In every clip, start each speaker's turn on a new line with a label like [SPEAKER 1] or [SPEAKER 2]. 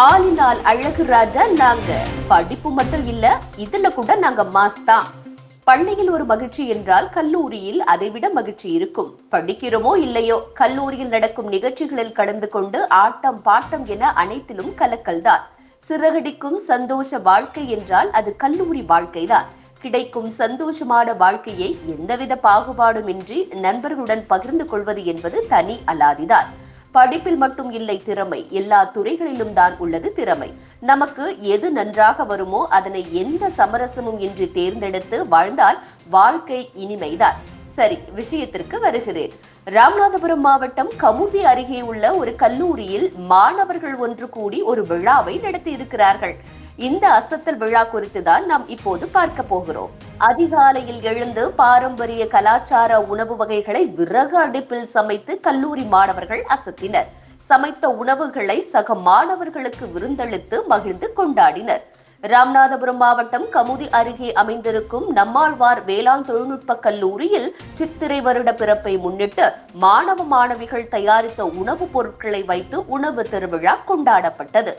[SPEAKER 1] ஆளினால் அழகு ராஜா நாங்க. படிப்பு மட்டும் இல்ல இதுல கூட நாங்க மாஸ் தான். பள்ளியில் ஒரு மகிழ்ச்சி என்றால் கல்லூரியில் அதைவிட மகிழ்ச்சி இருக்கும். படிக்கிறோமோ இல்லையோ கல்லூரியில் நடக்கும் நிகழ்ச்சிகளில் கலந்து கொண்டு ஆட்டம் பாட்டம் என அனைத்திலும் கலக்கல்தான் சிறகடிக்கும் சந்தோஷ வாழ்க்கை என்றால் அது கல்லூரி வாழ்க்கைதான். கிடைக்கும் சந்தோஷமான வாழ்க்கையை எந்தவித பாகுபாடுமின்றி நண்பர்களுடன் பகிர்ந்து கொள்வது என்பது தனி அலாதிதான் படிப்பில் மட்டும் இல்லை திறமை. எல்லா துறைகளிலும் தான் உள்ளது திறமை. நமக்கு எது நன்றாக வருமோ அதனை எந்த சமரசமும் இன்றி தேர்ந்தெடுத்து வாழ்ந்தால் வாழ்க்கை இனிமைதான். சரி விஷயத்திற்கு வருகிறேன். ராமநாதபுரம் மாவட்டம் கமுதி அருகே உள்ள ஒரு கல்லூரியில் மாணவர்கள் ஒன்று கூடி ஒரு விழாவை நடத்தி இருக்கிறார்கள் இந்த அசத்தல் விழா குறித்து தான் நாம் இப்போது பார்க்க போகிறோம். அதிகாலையில் எழுந்து பாரம்பரிய கலாச்சார உணவு வகைகளை விறகு அடுப்பில் சமைத்து கல்லூரி மாணவர்கள் அசத்தினர். சமைத்த உணவுகளை சக மாணவர்களுக்கு விருந்தளித்து மகிழ்ந்து கொண்டாடினர். ராமநாதபுரம் மாவட்டம் கமுதி அருகே அமைந்திருக்கும் நம்மாழ்வார் வேளாண் தொழில்நுட்ப கல்லூரியில் சித்திரை வருட பிறப்பை முன்னிட்டு மாணவ மாணவிகள் தயாரித்த உணவுப் பொருட்களை வைத்து உணவு திருவிழா கொண்டாடப்பட்டது.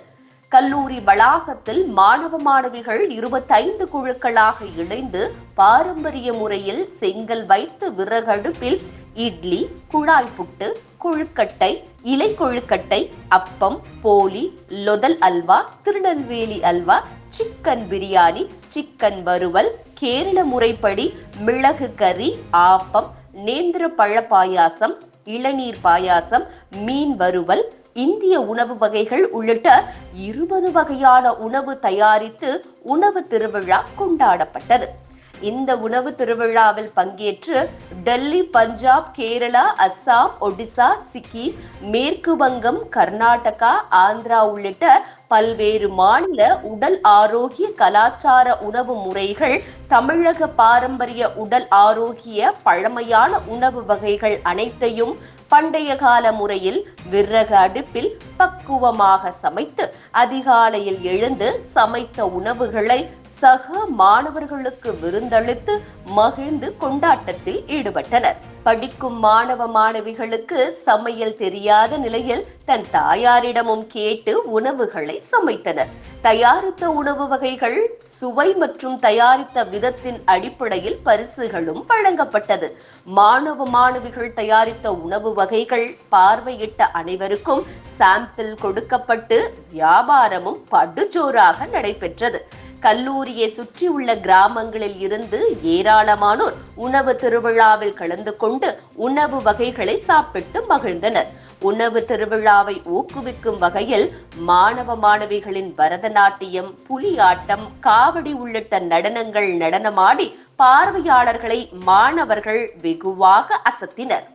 [SPEAKER 1] கல்லூரி வளாகத்தில் மாணவ மாணவிகள் இருபத்தைந்து குழுக்களாக இணைந்து பாரம்பரிய முறையில் செங்கல் வைத்து விறகடுப்பில் இட்லி குழாய் புட்டு கொழுக்கட்டை இலை கொழுக்கட்டை அப்பம் போலி லொதல் அல்வா திருநெல்வேலி அல்வா சிக்கன் பிரியாணி சிக்கன் வறுவல் கேரள முறைப்படி மிளகு கறி ஆப்பம் நேந்திர பழ பாயாசம் இளநீர் பாயாசம் மீன் வறுவல் இந்திய உணவு வகைகள் உள்ளிட்ட இருபது வகையான உணவு தயாரித்து உணவு திருவிழா கொண்டாடப்பட்டது. இந்த உணவு திருவிழாவில் பங்கேற்று டெல்லி பஞ்சாப் கேரளா அஸ்ஸாம் ஒடிசா சிக்கிம் மேற்கு வங்கம் கர்நாடகா ஆந்திரா உள்ளிட்ட பல்வேறு மாநில உடல் ஆரோக்கிய கலாச்சார உணவு முறைகள் தமிழக பாரம்பரிய உடல் ஆரோக்கிய பழமையான உணவு வகைகள் அனைத்தையும் பண்டைய கால முறையில் விறக அடுப்பில் பக்குவமாக சமைத்து அதிகாலையில் எழுந்து சமைத்த உணவுகளை சக மாணவர்களுக்கு விருந்தளித்து மகிழ்ந்து கொண்டாட்டத்தில் ஈடுபட்டனர். படிக்கும் மாணவ மாணவிகளுக்கு சமையல் தெரியாத நிலையில் தன் தாயாரிடமும் கேட்டு உணவுகளை சமைத்தனர். தயாரித்த உணவு வகைகள் சுவை மற்றும் தயாரித்த விதத்தின் அடிப்படையில் பரிசுகளும் வழங்கப்பட்டது. மாணவ மாணவிகள் தயாரித்த உணவு வகைகள் பார்வையிட்ட அனைவருக்கும் சாம்பிள் கொடுக்கப்பட்டு வியாபாரமும் படுஜோராக நடைபெற்றது. கல்லூரியை சுற்றியுள்ள கிராமங்களில் இருந்து ஏராளமானோர் உணவு திருவிழாவில் கலந்து கொண்டு உணவு வகைகளை சாப்பிட்டு மகிழ்ந்தனர். உணவு திருவிழாவை ஊக்குவிக்கும் வகையில் மாணவ மாணவிகளின் பரதநாட்டியம் புலியாட்டம் காவடி உள்ளிட்ட நடனங்கள் நடனமாடி பார்வையாளர்களை மாணவர்கள் வெகுவாக அசத்தினர்.